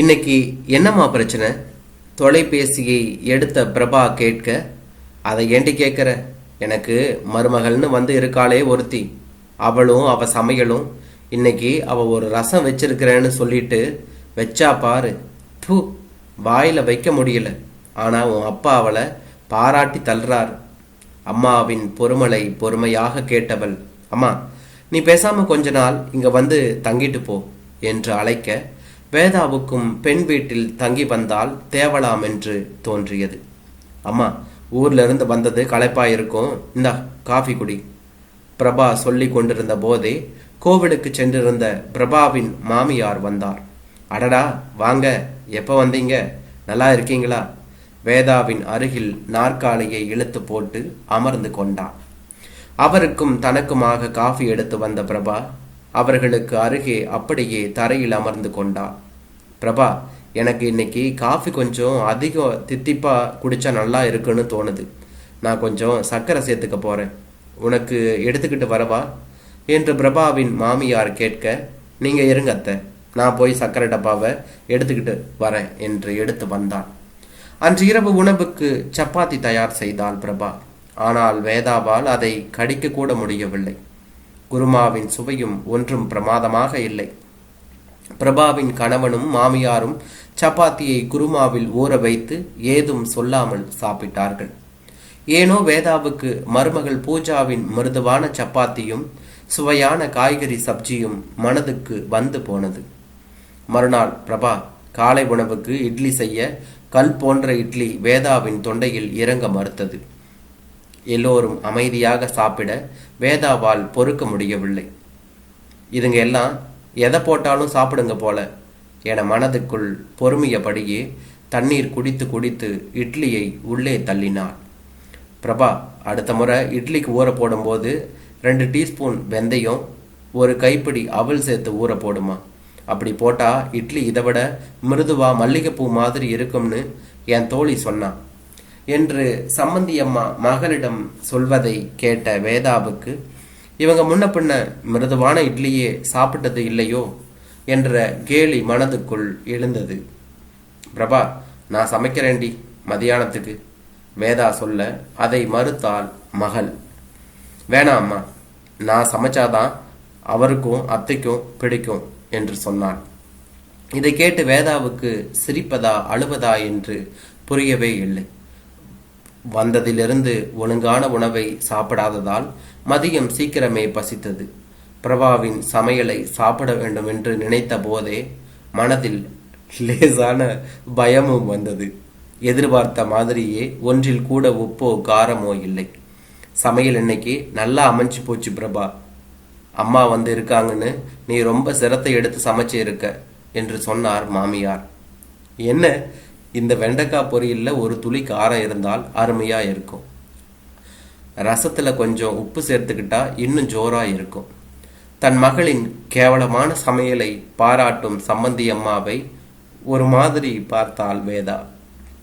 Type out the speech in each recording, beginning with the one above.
இன்னைக்கு என்னம்மா பிரச்சனை? தொலைபேசியை எடுத்த பிரபா கேட்க அதை ஏண்டி கேட்குற? எனக்கு மருமகள்னு வந்து இருக்காளே ஒருத்தி. அவளும் அவள் சமையலும். இன்னைக்கு அவள் ஒரு ரசம் வச்சிருக்கிறேன்னு சொல்லிட்டு வச்சா பாரு. பூ வாயில் வைக்க முடியல. ஆனால் உன் அப்பா அவளை பாராட்டி தள்ளுறார். அம்மாவின் பொறுமலை பொறுமையாக கேட்டவள் அம்மா நீ பேசாமல் கொஞ்ச நாள் இங்கே வந்து தங்கிட்டு போ என்று அழைக்க வேதாவுக்கும் பெண் வீட்டில் தங்கி வந்தால் தேவலாம் என்று தோன்றியது. அம்மா ஊர்ல இருந்து வந்தது களைப்பா இருக்கும் இந்தா காஃபி குடி. பிரபா சொல்லி கொண்டிருந்த போதே கோவிலுக்கு சென்றிருந்த பிரபாவின் மாமியார் வந்தார். அடடா வாங்க எப்போ வந்தீங்க? நல்லா இருக்கீங்களா? வேதாவின் அருகில் நாற்காலியை இழுத்து போட்டு அமர்ந்து கொண்டார். அவருக்கும் தனக்குமாக காஃபி எடுத்து வந்த பிரபா அவர்களுக்கு அருகே அப்படியே தரையில் அமர்ந்து கொண்டார். பிரபா எனக்கு இன்னைக்கு காஃபி கொஞ்சம் அதிகம் தித்திப்பாக குடித்தா நல்லா இருக்குன்னு தோணுது. நான் கொஞ்சம் சர்க்கரை சேர்த்துக்க போகிறேன் உனக்கு எடுத்துக்கிட்டு வரவா? என்று பிரபாவின் மாமியார் கேட்க நீங்கள் இருங்க அத்தை. நான் போய் சர்க்கரை டப்பாவை எடுத்துக்கிட்டு வரேன் என்று எடுத்து வந்தான். அன்று இரவு உணவுக்கு சப்பாத்தி தயார் செய்தாள் பிரபா. ஆனால் வேதாவால் அதை கடிக்க கூட முடியவில்லை. குருமாவின் சுவையும் ஒன்றும் பிரமாதமாக இல்லை. பிரபாவின் கணவனும் மாமியாரும் சப்பாத்தியை குருமாவில் ஊற வைத்து ஏதும் சொல்லாமல் சாப்பிட்டார்கள். ஏனோ வேதாவுக்கு மருமகள் பூஜாவின் மிருதுவான சப்பாத்தியும் சுவையான காய்கறி சப்ஜியும் மனதுக்கு வந்து போனது. மறுநாள் பிரபா காலை உணவுக்கு இட்லி செய்ய கல் போன்ற இட்லி வேதாவின் தொண்டையில் இறங்க மறுத்தது. எல்லோரும் அமைதியாக சாப்பிட வேதாவால் பொறுக்க முடியவில்லை. இதுங்க எல்லாம் எதை போட்டாலும் சாப்பிடுங்க போல என மனதுக்குள் பொறுமையபடியே தண்ணீர் குடித்து குடித்து இட்லியை உள்ளே தள்ளினாள். பிரபா அடுத்த முறை இட்லிக்கு ஊற போடும்போது ரெண்டு டீஸ்பூன் வெந்தயம் ஒரு கைப்பிடி அவல் சேர்த்து ஊற போடுமா. அப்படி போட்டா இட்லி இதை விட மிருதுவா மல்லிகைப்பூ மாதிரி இருக்கும்னு என் தோழி சொன்னான் என்று சம்மந்தியம்மா மகளிடம் சொல்வதை கேட்ட வேதாவுக்கு இவங்க முன்ன பின்ன மிருதுவான இட்லியே சாப்பிட்டது இல்லையோ? என்ற கேலி மனதுக்குள் எழுந்தது. பிரபா நான் சமைக்கிறேன்டி மதியானத்துக்கு. வேதா சொல்ல அதை மறுத்தாள் மகள். வேணாம் அம்மா நான் சமைச்சாதான் அவருக்கும் அத்தைக்கும் பிடிக்கும் என்று சொன்னான் இதை கேட்டு வேதாவுக்கு சிரிப்பதா அழுவதா என்று புரியவே இல்லை. வந்ததிலிருந்து ஒழுங்கான உணவை சாப்பிடாததால் மதியம் சீக்கிரமே பசித்தது. பிரபாவின் சமையலை சாப்பிட வேண்டும் என்று நினைத்த போதே மனதில் லேசான பயமும் வந்தது. எதிர்பார்த்த மாதிரியே ஒன்றில் கூட உப்போ காரமோ இல்லை. சமையல் இன்னைக்கு நல்லா அமைஞ்சு போச்சு பிரபா. அம்மா வந்து இருக்காங்கன்னு நீ ரொம்ப சிரத்தை எடுத்து சமைச்சு இருக்க என்று சொன்னார் மாமியார். என்ன? இந்த வெண்டைக்காய் பொரியலில் ஒரு துளி காரம் இருந்தால் அருமையாக இருக்கும். ரசத்தில் கொஞ்சம் உப்பு சேர்த்துக்கிட்டா இன்னும் ஜோராக இருக்கும். தன் மகளின் கேவலமான சமையலை பாராட்டும் சம்பந்தி அம்மாவை ஒரு மாதிரி பார்த்தாள் வேதா.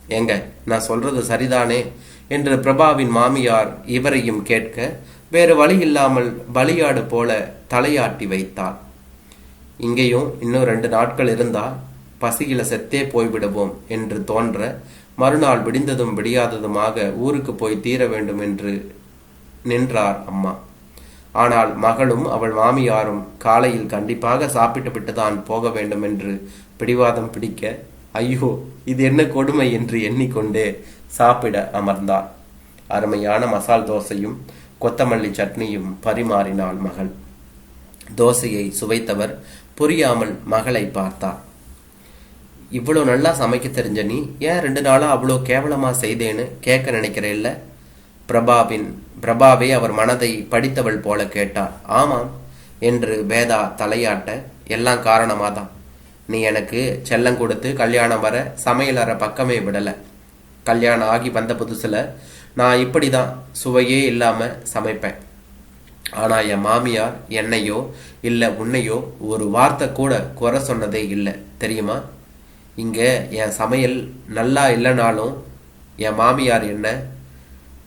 ஏங்க நான் சொல்றது சரிதானே? என்று பிரபாவின் மாமியார் இவரையும் கேட்க வேறு வழி இல்லாமல் பலியாடு போல தலையாட்டி வைத்தாள். இங்கேயும் இன்னும் ரெண்டு நாட்கள் இருந்தால் பசியில செத்தே போய்விடுவோம் என்று தோன்ற மறுநாள் விடிந்ததும் விடியாததுமாக ஊருக்கு போய் தீர வேண்டும் என்று நின்றார் அம்மா. ஆனால் மகளும் அவள் மாமியாரும் காலையில் கண்டிப்பாக சாப்பிட்டு விட்டுதான் போக வேண்டும் என்று பிடிவாதம் பிடிக்க ஐயோ இது என்ன கொடுமை என்று எண்ணிக்கொண்டே சாப்பிட அமர்ந்தார் அருமையான மசால் தோசையும் கொத்தமல்லி சட்னியும் பரிமாறினாள் மகள். தோசையை சுவைத்தவர் புரியாமல் மகளை பார்த்தார். இவ்வளோ நல்லா சமைக்க தெரிஞ்ச நீ ஏன் ரெண்டு நாளாக அவ்வளோ கேவலமாக செய்தேன்னு கேட்க நினைக்கிறேன் இல்லை? பிரபாவின் பிரபாவே அவர் மனதை படித்தவள் போல கேட்டார் ஆமாம் என்று வேதா தலையாட்ட எல்லாம் காரணமாக தான் நீ எனக்கு செல்லம் கொடுத்து கல்யாணம் வர சமையலற பக்கமே விடலை. கல்யாணம் ஆகி வந்த புதுசில் நான் இப்படி தான் சுவையே இல்லாமல் சமைப்பேன். ஆனால் என் மாமியார் என்னையோ இல்லை உன்னையோ ஒரு வார்த்தை கூட குறை சொன்னதே இல்லை. தெரியுமா? இங்கே என் சமையல் நல்லா இல்லைனாலும் என் மாமியார் என்ன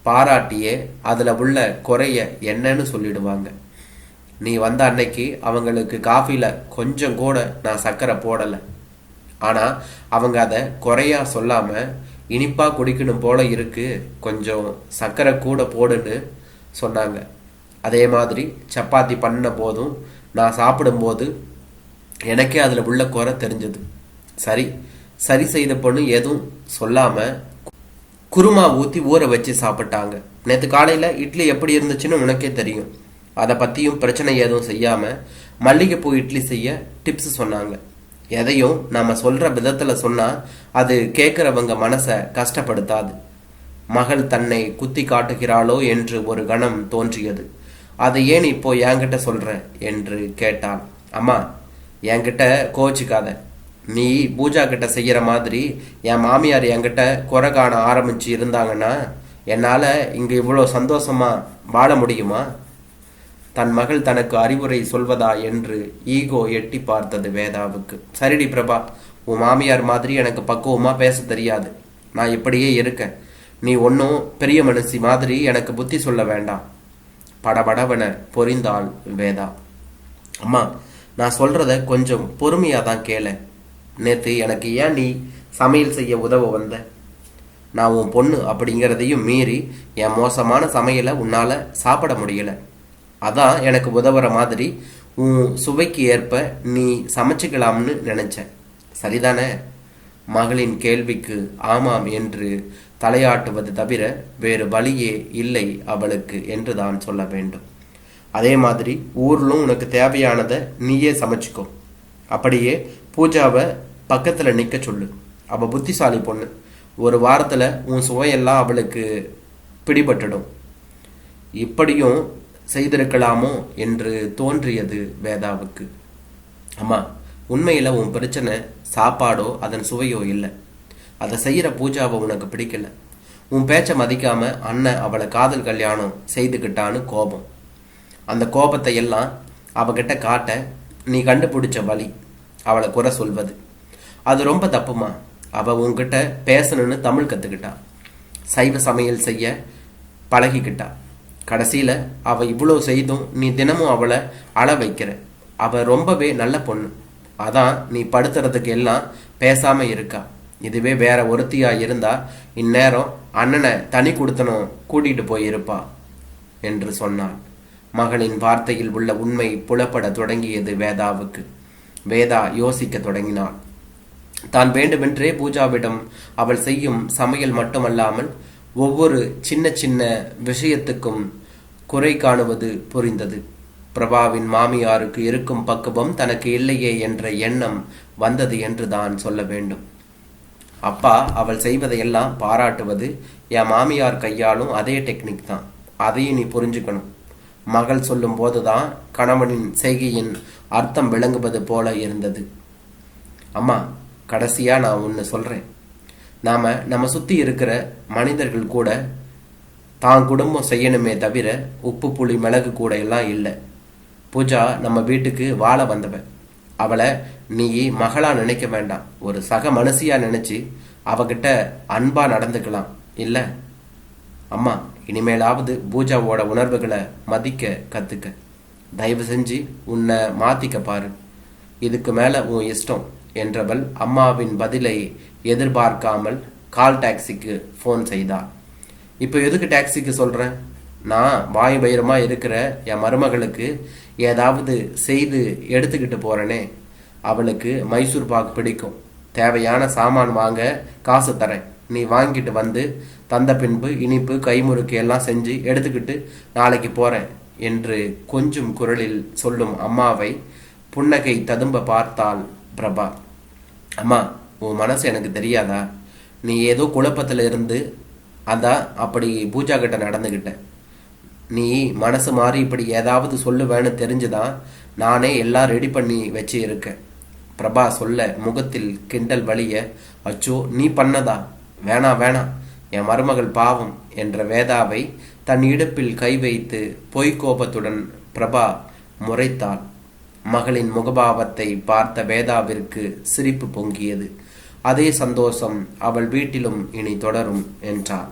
பாராட்டியே அதில் உள்ள குறைய என்னன்னு சொல்லிடுவாங்க. நீ வந்த அன்னைக்கு அவங்களுக்கு காஃபியில் கொஞ்சம் கூட நான் சர்க்கரை போடலை. ஆனால் அவங்க அதை குறையா சொல்லாமல் இனிப்பாக குடிக்கணும் போல இருக்கு கொஞ்சம் சர்க்கரை கூட போடுன்னு சொன்னாங்க. அதே மாதிரி சப்பாத்தி பண்ண போதும் நான் சாப்பிடும்போது எனக்கே அதில் உள்ள குறை தெரிஞ்சது. சரி சரி செய்த பொண்ணு எதுவும் சொல்லாம குருமா ஊற்றி ஊற வச்சு சாப்பிட்டாங்க. நேற்று காலையில் இட்லி எப்படி இருந்துச்சுன்னு உனக்கே தெரியும். அதை பற்றியும் பிரச்சனை எதுவும் செய்யாமல் மல்லிகைப்பூ இட்லி செய்ய டிப்ஸ் சொன்னாங்க. எதையும் நாம சொல்கிற விதத்தில் சொன்னால் அது கேட்குறவங்க மனசை கஷ்டப்படுத்தாது. மகள் தன்னை குத்தி காட்டுகிறாளோ என்று ஒரு கணம் தோன்றியது. அதை ஏன் இப்போ என்கிட்ட சொல்ற? என்று கேட்டாள். அம்மா என்கிட்ட கோச்சிக்காத. நீ பூஜா கிட்ட செய்கிற மாதிரி என் மாமியார் என்கிட்ட குறை காண ஆரம்பிச்சு இருந்தாங்கன்னா என்னால் இங்கே இவ்வளோ சந்தோஷமாக வாழ முடியுமா? தன் மகள் தனக்கு அறிவுரை சொல்வதா என்று ஈகோ எட்டி பார்த்தது வேதாவுக்கு. சரிடி பிரபா உன் மாமியார் மாதிரி எனக்கு பக்குவமாக பேச தெரியாது. நான் இப்படியே இருக்கேன். நீ ஒன்றும் பெரிய மனுஷி மாதிரி எனக்கு புத்தி சொல்ல வேண்டாம். படபடவென பொறிந்தாள் வேதா. அம்மா நான் சொல்கிறத கொஞ்சம் பொறுமையாக தான் கேளேன் நேற்று எனக்கு ஏன் நீ சமையல் செய்ய உதவ வந்த? நான் உன் பொண்ணு அப்படிங்கிறதையும் மீறி என் மோசமான சமையலை உன்னால் சாப்பிட முடியல. அதான் எனக்கு உதவுற மாதிரி உன் சுவைக்கு ஏற்ப நீ சமைச்சுக்கலாம்னு நினச்சேன் சரிதானே? மகளின் கேள்விக்கு ஆமாம் என்று தலையாட்டுவது தவிர வேறு வழியே இல்லை அவளுக்கு என்று தான் சொல்ல வேண்டும். அதே மாதிரி ஊர்லும் உனக்கு தேவையானதை நீயே சமைச்சுக்கோ. அப்படியே பூஜாவை பக்கத்தில் நிற்க சொல்லு. அவள் புத்திசாலி பொண்ணு. ஒரு வாரத்தில் உன் சுவையெல்லாம் அவளுக்கு பிடிபட்டுடும். இப்படியும் செய்திருக்கலாமோ என்று தோன்றியது வேதாவுக்கு. அம்மா உண்மையில் உன் பிரச்சனை சாப்பாடோ அதன் சுவையோ இல்லை. அதை செய்கிற பூஜாவை உனக்கு பிடிக்கல. உன் பேச்சை மதிக்காம அண்ணன் அவளை காதல் கல்யாணம் செய்துக்கிட்டான்னு கோபம். அந்த கோபத்தை எல்லாம் அவகிட்ட காட்ட நீ கண்டுபிடிச்ச வழி அவளை குறை சொல்வது. அது ரொம்ப தப்புமா? அவ உங்ககிட்ட பேசணும்னு தமிழ் கத்துக்கிட்டா. சைவ சமையல் செய்ய பழகிக்கிட்டா. கடைசியில அவ இவ்வளோ செய்தும் நீ தினமும் அவளை அழ வைக்கிற. அவ ரொம்பவே நல்ல பொண்ணு. அதான் நீ படுத்துறதுக்கு எல்லாம் பேசாம இருக்கா. இதுவே வேற ஒருத்தியா இருந்தா இந்நேரம் அண்ணனை தனி கொடுத்தனும் கூட்டிட்டு போயிருப்பா என்று சொன்னான் மகளின் வார்த்தையில் உள்ள உண்மை புலப்பட தொடங்கியது வேதாவுக்கு. வேதா யோசிக்க தொடங்கினாள். தான் வேண்டுமென்றே பூஜாவிடம் அவள் செய்யும் சமையல் மட்டுமல்லாமல் ஒவ்வொரு சின்ன சின்ன விஷயத்துக்கும் குறை காணுவது புரிந்தது. பிரபாவின் மாமியாருக்கு இருக்கும் பக்குவம் தனக்கு இல்லையே என்ற எண்ணம் வந்தது என்று தான் சொல்ல வேண்டும். அப்பா அவள் செய்வதையெல்லாம் பாராட்டுவது என் மாமியார் கையாலும் அதே டெக்னிக் தான். அதையும் நீ புரிஞ்சுக்கணும். மகள் சொல்லும் போதுதான் கணவனின் செய்கையின் அர்த்தம் விளங்குவது போல இருந்தது. அம்மா கடைசியாக நான் ஒன்று சொல்கிறேன் நாம் நம்ம சுற்றி இருக்கிற மனிதர்கள் கூட தான் குடும்பம் செய்யணுமே தவிர உப்பு புளி மிளகு கூட எல்லாம் இல்லை. பூஜா நம்ம வீட்டுக்கு வாழ வந்தவன் அவளை நீ மகளாக நினைக்க வேண்டாம். ஒரு சக மனசியாக நினச்சி அவகிட்ட அன்பாக நடந்துக்கலாம். இல்லை? அம்மா இனிமேலாவது பூஜாவோட உணர்வுகளை மதிக்க கற்றுக்க தயவு செஞ்சு உன்னை மாத்திக்க பாரு. இதுக்கு மேலே உன் இஷ்டம். என்றவள் அம்மாவின் பதிலை எதிர்பார்க்காமல் கால் டாக்ஸிக்கு ஃபோன் செய்தாள் இப்போ எதுக்கு டாக்ஸிக்கு சொல்கிறேன் நான் வாய் பயிரமாக இருக்கிற என் மருமகளுக்கு ஏதாவது செய்து எடுத்துக்கிட்டு போகிறேனே அவளுக்கு மைசூர் பாக் பிடிக்கும். தேவையான சாமான் வாங்க காசு தரேன். நீ வாங்கிட்டு வந்து தந்த பின்பு இனிப்பு கைமுறுக்கு எல்லாம் செஞ்சு எடுத்துக்கிட்டு நாளைக்கு போகிறேன் என்று கொஞ்சம் குரலில் சொல்லும் அம்மாவை புன்னகை ததும்ப பார்த்தாள் பிரபா. அம்மா உன் மனசு எனக்கு தெரியாதா? நீ ஏதோ குழப்பத்தில் இருந்து அதான் அப்படி பூஜா கிட்ட நடந்துக்கிட்ட நீ மனசு மாறி இப்படி ஏதாவது சொல்லுவேன்னு தெரிஞ்சுதான் நானே எல்லாம் ரெடி பண்ணி வச்சு இருக்கேன் பிரபா சொல்ல முகத்தில் கிண்டல் வழிய அச்சோ நீ பண்ணதா? வேணா வேணாம் என் மருமகள் பாவம் என்ற வேதாவை தன் இடுப்பில் கை வைத்து பொய்க்கோபத்துடன் பிரபா முறைத்தாள். மகளின் முகபாவத்தை பார்த்த வேதாவிற்கு சிரிப்பு பொங்கியது. அதே சந்தோஷம் அவள் வீட்டிலும் இனி தொடரும் என்றான்.